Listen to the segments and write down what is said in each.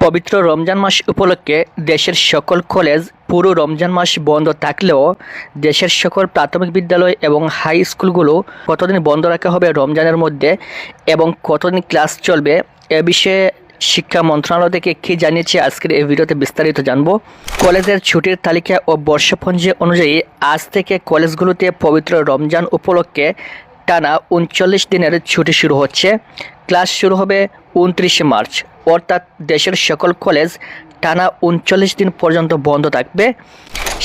পবিত্র রমজান মাস উপলক্ষে দেশের সকল কলেজ পুরো রমজান মাস বন্ধ থাকলেও দেশের সকল প্রাথমিক বিদ্যালয় এবং হাই স্কুলগুলো কতদিন বন্ধ রাখা হবে রমজানের মধ্যে এবং কতদিন ক্লাস চলবে এ বিষয়ে শিক্ষা মন্ত্রণালয় থেকে কী জানিয়েছে আজকের এই ভিডিওতে বিস্তারিত জানব। কলেজের ছুটির তালিকা ও বর্ষপঞ্জি অনুযায়ী আজ থেকে কলেজগুলোতে পবিত্র রমজান উপলক্ষে টানা উনচল্লিশ দিনের ছুটি শুরু হচ্ছে। ক্লাস শুরু হবে উনত্রিশে মার্চ। অর্থাৎ দেশের সকল কলেজ টানা উনচল্লিশ দিন পর্যন্ত বন্ধ থাকবে।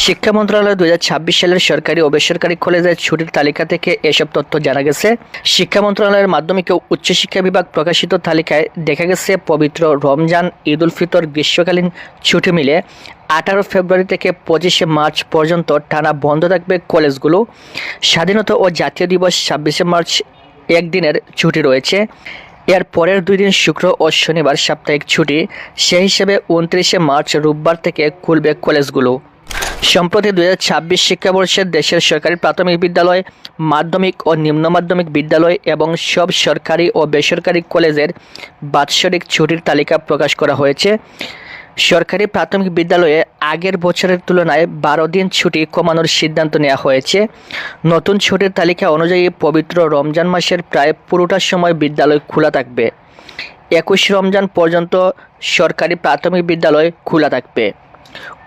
শিক্ষা মন্ত্রণালয় দু হাজার ছাব্বিশ সালের সরকারি ও বেসরকারি কলেজের ছুটির তালিকা থেকে এসব তথ্য জানা গেছে। শিক্ষা মন্ত্রণালয়ের মাধ্যমিক ও উচ্চশিক্ষা বিভাগ প্রকাশিত তালিকায় দেখা গেছে, পবিত্র রমজান ঈদ উল ফিতর গ্রীষ্মকালীন ছুটি মিলে আঠারো ফেব্রুয়ারি থেকে পঁচিশে মার্চ পর্যন্ত টানা বন্ধ থাকবে কলেজগুলো। স্বাধীনতা ও জাতীয় দিবস ছাব্বিশে মার্চ একদিনের ছুটি রয়েছে। এর পরের দুই দিন শুক্র ও শনিবার সাপ্তাহিক ছুটি। সেই হিসেবে উনত্রিশে মার্চ রোববার থেকে খুলবে কলেজগুলো। সম্প্রতি দু ছাব্বিশ শিক্ষাবর্ষের দেশের সরকারি প্রাথমিক বিদ্যালয়, মাধ্যমিক ও নিম্ন মাধ্যমিক বিদ্যালয় এবং সব সরকারি ও বেসরকারি কলেজের বাৎসরিক ছুটির তালিকা প্রকাশ করা হয়েছে। সরকারি প্রাথমিক বিদ্যালয়ে আগের বছরের তুলনায় বারো দিন ছুটি কমানোর সিদ্ধান্ত নেওয়া হয়েছে। নতুন ছুটির তালিকা অনুযায়ী পবিত্র রমজান মাসের প্রায় পুরোটা সময় বিদ্যালয় খোলা থাকবে। একুশ রমজান পর্যন্ত সরকারি প্রাথমিক বিদ্যালয় খোলা থাকবে।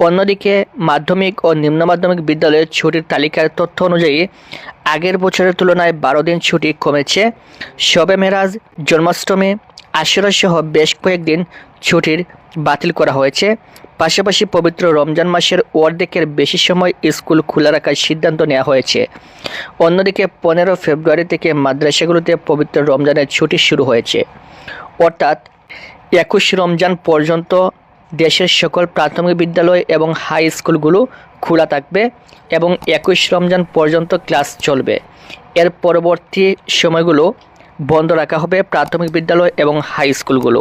অন্যদিকে মাধ্যমিক ও নিম্ন মাধ্যমিক বিদ্যালয়ের ছুটির তালিকার তথ্য অনুযায়ী, আগের বছরের তুলনায় বারো দিন ছুটি কমেছে। শবে মেরাজ, জন্মাষ্টমী আশুরা সহ বেশ কয়েকদিন ছুটির বাতিল করা হয়েছে। পাশাপাশি পবিত্র রমজান মাসের অর্ধেকের বেশি সময় স্কুল খোলা রাখার সিদ্ধান্ত নেওয়া হয়েছে। অন্যদিকে পনেরো ফেব্রুয়ারি থেকে মাদ্রাসাগুলোতে পবিত্র রমজানের ছুটি শুরু হয়েছে। অর্থাৎ একুশ রমজান পর্যন্ত দেশের সকল প্রাথমিক বিদ্যালয় এবং হাই স্কুলগুলো খোলা থাকবে এবং একুশ রমজান পর্যন্ত ক্লাস চলবে। এর পরবর্তী সময়গুলো বন্ধ রাখা হবে প্রাথমিক বিদ্যালয় এবং হাই স্কুলগুলো